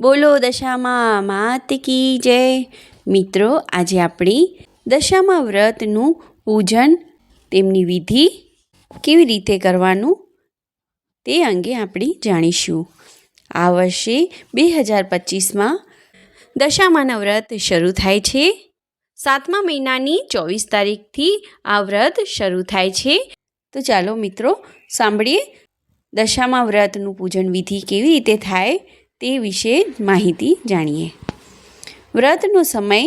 બોલો દશામાં માત કી જય. મિત્રો, આજે આપણી દશામાં વ્રતનું પૂજન તેમની વિધિ કેવી રીતે કરવાનું તે અંગે આપણે જાણીશું. આ વર્ષે બે હજાર પચીસમાં દશામાના વ્રત શરૂ થાય છે. સાતમા મહિનાની ચોવીસ તારીખથી આ વ્રત શરૂ થાય છે. તો ચાલો મિત્રો, સાંભળીએ. દશામાં વ્રતનું પૂજન વિધિ કેવી રીતે થાય? તે વિશે માહિતી જાણીએ. વ્રતનો સમય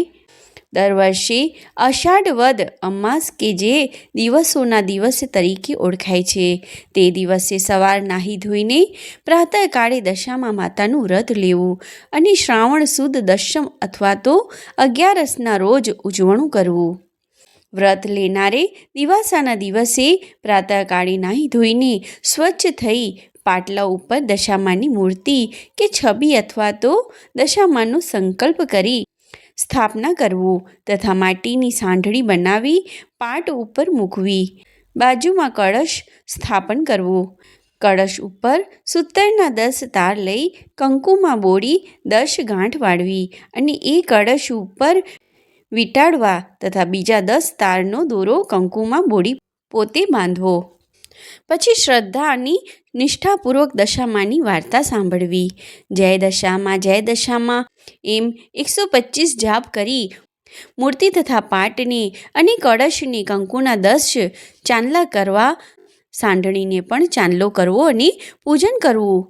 દર વર્ષે અષાઢ વદ અમાસ કે જે દિવસોના દિવસ તરીકે ઓળખાય છે. તે દિવસે સવાર નાહી ધોઈને પ્રાતઃકાળે દશામાં માતાનું વ્રત લેવું અને શ્રાવણ સુદ દશમ અથવા તો અગિયારસના રોજ ઉજવણું કરવું. વ્રત લેનારે દિવાસાના દિવસે પ્રાતઃકાળે નાહી ધોઈને સ્વચ્છ થઈ પાટલા ઉપર દશામાની મૂર્તિ કે છબી અથવા તો દશામાનો સંકલ્પ કરી સ્થાપના કરવું તથા માટીની સાંઢળી બનાવી પાટ ઉપર મૂકવી. બાજુમાં કળશ સ્થાપન કરવું. કળશ ઉપર સૂતરના દસ તાર લઈ કંકુમાં બોળી દસ ગાંઠ વાળવી અને એ કળશ ઉપર વીંટાળવા તથા બીજા દસ તારનો દોરો કંકુમાં બોળી પોતે બાંધવો. પછી શ્રદ્ધાની નિષ્ઠાપૂર્વક દશામાની વાર્તા સાંભળવી. જય દશામાં જય દશામાં એમ એકસો પચીસ જાપ કરી મૂર્તિ તથા પાટની અને કળશની કંકુના દશ ચાંદલા કરવા સાંઢણીને પણ ચાંદલો કરવો અને પૂજન કરવું.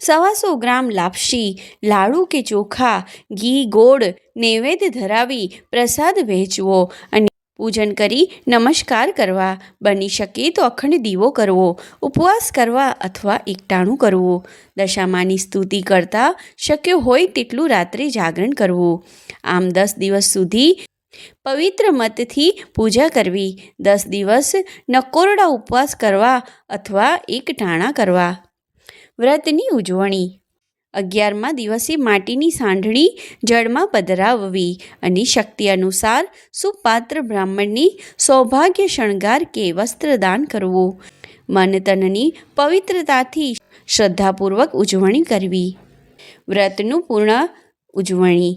સવાસો ગ્રામ લાપસી, લાડુ કે ચોખા, ઘી, ગોળ, નૈવેદ્ય ધરાવી પ્રસાદ વહેંચવો અને પૂજન કરી નમસ્કાર કરવા. બની શકે તો અખંડ દીવો કરવો, ઉપવાસ કરવા અથવા એકટાણું કરવું. દશામાની સ્તુતિ કરતાં શક્ય હોય તેટલું રાત્રે જાગરણ કરવું. આમ દસ દિવસ સુધી પવિત્ર મતથી પૂજા કરવી. દસ દિવસ નકોરડા ઉપવાસ કરવા અથવા એકટાણા કરવા. વ્રતની ઉજવણી. અગિયારમા દિવસે માટીની સાંઢણી જળમાં પધરાવવી અને શક્તિ અનુસાર સુપાત્ર બ્રાહ્મણની સૌભાગ્ય શણગાર કે વસ્ત્રદાન કરવું. મન તનની પવિત્રતાથી શ્રદ્ધાપૂર્વક ઉજવણી કરવી. વ્રતનું પૂર્ણ ઉજવણી.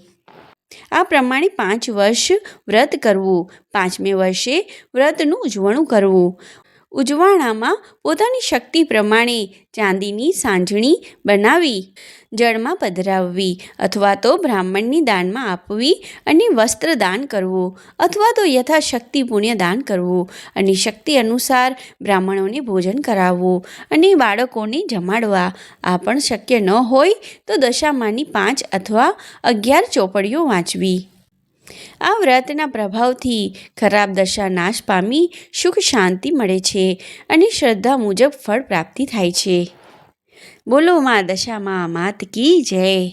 આ પ્રમાણે પાંચ વર્ષ વ્રત કરવું. પાંચમે વર્ષે વ્રતનું ઉજવણું કરવું. ઉજવાણામાં પોતાની શક્તિ પ્રમાણે ચાંદીની સાંજણી બનાવી, જળમાં પધરાવવી અથવા તો બ્રાહ્મણની દાનમાં આપવી અને વસ્ત્ર દાન કરવું અથવા તો યથાશક્તિ પુણ્ય દાન કરવું અને શક્તિ અનુસાર બ્રાહ્મણોને ભોજન કરાવવું અને બાળકોને જમાડવા. આ પણ શક્ય ન હોય તો દશામાની પાંચ અથવા અગિયાર ચોપડીઓ વાંચવી. આ વ્રતના પ્રભાવથી ખરાબ દશા નાશ પામી સુખ શાંતિ મળે છે અને શ્રદ્ધા મુજબ ફળ પ્રાપ્તિ થાય છે. બોલો મા દશામાં માત કી જય?